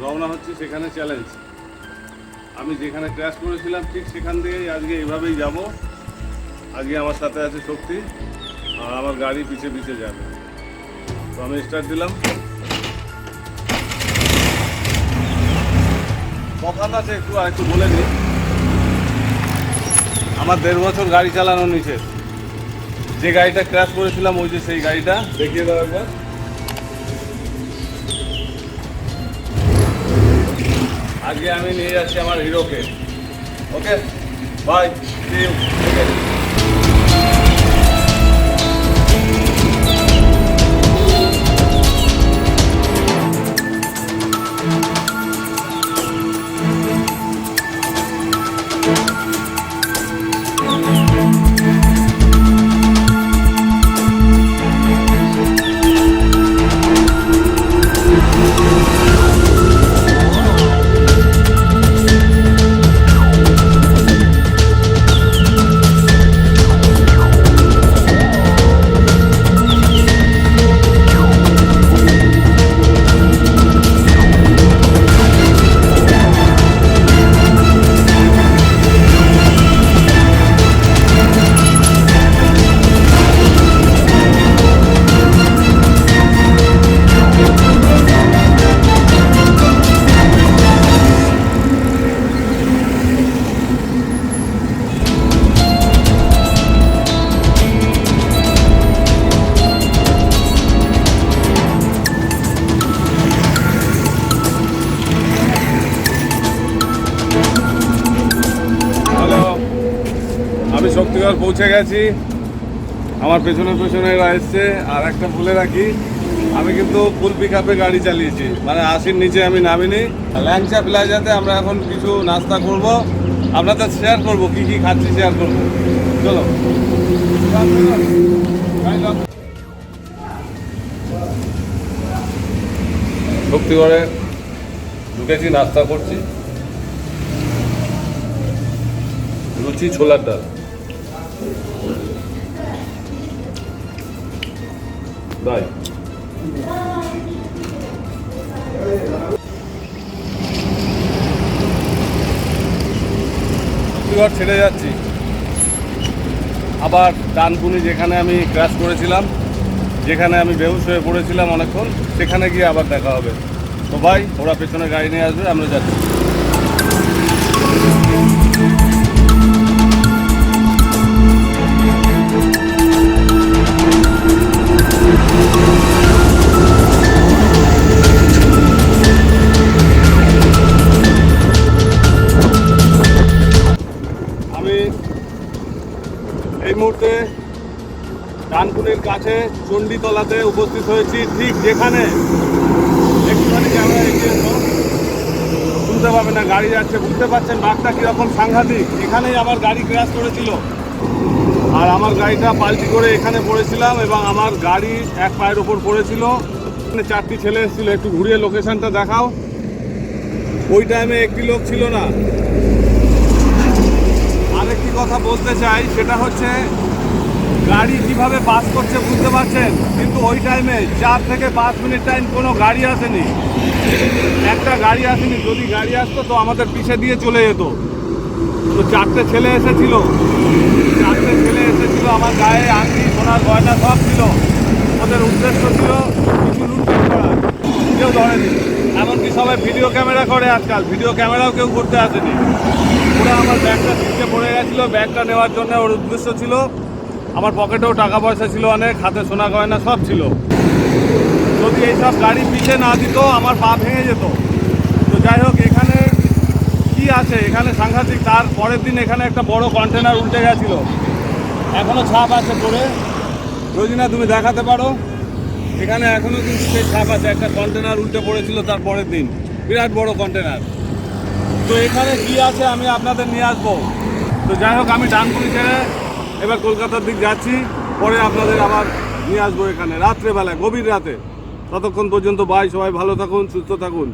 রওনা হচ্ছি সেখানে চ্যালেঞ্জ আমি যেখানে ক্র্যাশ করেছিলাম, ঠিক সেখান থেকেই আজকে এইভাবেই যাব। আজকে আমার সাথে আছে শক্তি, আর আমার গাড়ি পিছে পিছে যাবে। তো আমি স্টার্ট দিলাম। কথা আছে একটু আর একটু বলে দিই। আমার দেড় বছর গাড়ি চালানো নিচে যে গাড়িটা ক্র্যাশ করেছিলাম, ওই যে সেই গাড়িটা। দেখিয়ে দাও একবার। আজকে আমি নিয়ে যাচ্ছি আমার হিরোকে। ওকে বাই আমি শক্তিগড় পৌঁছে গেছি। আমার পেছনে পেছনে এরা এসছে। আর একটা বলে রাখি, আমি কিন্তু ফুল পিক আপে গাড়ি চালিয়েছি। মানে আশির নিচে আমি নামিনি। ল্যাংচা প্লাজাতে আমরা এখন কিছু নাস্তা করব। আপনাদের শেয়ার করব, কি কি খাচ্ছি শেয়ার করব। চলো। শক্তিগড়ে ঢুকেছি, নাস্তা করছি। লুচি ছোলার ডাল। বাই শক্তিগড় ছেড়ে যাচ্ছি। আবার ডানকুনি যেখানে আমি ক্র্যাশ করেছিলাম, যেখানে আমি বেহুশ হয়ে পড়েছিলাম অনেকক্ষণ, সেখানে গিয়ে আবার দেখা হবে। তো ভাই, ওরা পেছনে গাড়ি নিয়ে আসবে, আমরা যাচ্ছি। কাছে চণ্ডীতলাতে উপস্থিত হয়েছি। ঠিক যেখানে একটুখানি ক্যামেরা এগিয়ে শুনতে পাবে না, গাড়ি যাচ্ছে, বুঝতে পারছেন বাঘটা কীরকম সাংঘাতিক। এখানেই আমার গাড়ি ক্র্যাশ করেছিল। আর আমার গাড়িটা পাল্টি করে এখানে পড়েছিলাম এবং আমার গাড়ি এক পায়ের ওপর পড়েছিল। চারটি ছেলে এসেছিল, একটু ঘুরিয়ে লোকেশানটা দেখাও। ওই টাইমে একটি লোক ছিল না। আরেকটি কথা বলতে চাই, সেটা হচ্ছে গাড়ি কীভাবে পাস করছে বুঝতে পারছেন? কিন্তু ওই টাইমে চার থেকে পাঁচ মিনিট টাইম কোনো গাড়ি আসেনি। একটা গাড়ি আসেনি, যদি গাড়ি আসতো তো আমাদের পিছে দিয়ে চলে যেত। তো চারটে ছেলে এসেছিল। চারটে ছেলে এসেছিল, আমার গায়ে আংটি, সোনার গয়না সব ছিল। ওদের উদ্দেশ্য ছিল কিছু লুটপাট করা। কেউ ধরেনি। এমনকি সবাই ভিডিও ক্যামেরা করে আজকাল। ভিডিও ক্যামেরাও কেউ করতে আসেনি। ওরা আমার ব্যাগটা ছিটকে পড়ে গেছিল। ব্যাগটা নেওয়ার জন্য ওর উদ্দেশ্য ছিল আমার পকেটেও টাকা পয়সা ছিল অনেক, হাতে সোনা গয়না সব ছিল। যদি এইসব গাড়ি পিছে না দিত, আমার পা ভেঙে যেত। তো যাই হোক, এখানে কি আছে? এখানে সাংঘাতিক, তার পরের দিন এখানে একটা বড় কন্টেনার উল্টে গেছিল। এখনও ছাপ আছে পড়ে। রোজিনা, তুমি দেখাতে পারো? এখানে এখনও কিন্তু সেই ছাপ আছে। একটা কন্টেনার উল্টে পড়েছিল তার পরের দিন। বিরাট বড় কন্টেনার তো এখানে কি আছে আমি আপনাদের নিয়ে আসব। তো যাই হোক, আমি ডানকুনি ছেড়ে এবার কলকাতার দিক যাচ্ছি, পরে আপনাদের আবার নিয়ে আসব এখানে। রাত্রেবেলায়, গভীর রাতে। ততক্ষণ পর্যন্ত বাই, সবাই ভালো থাকুন, সুস্থ থাকুন।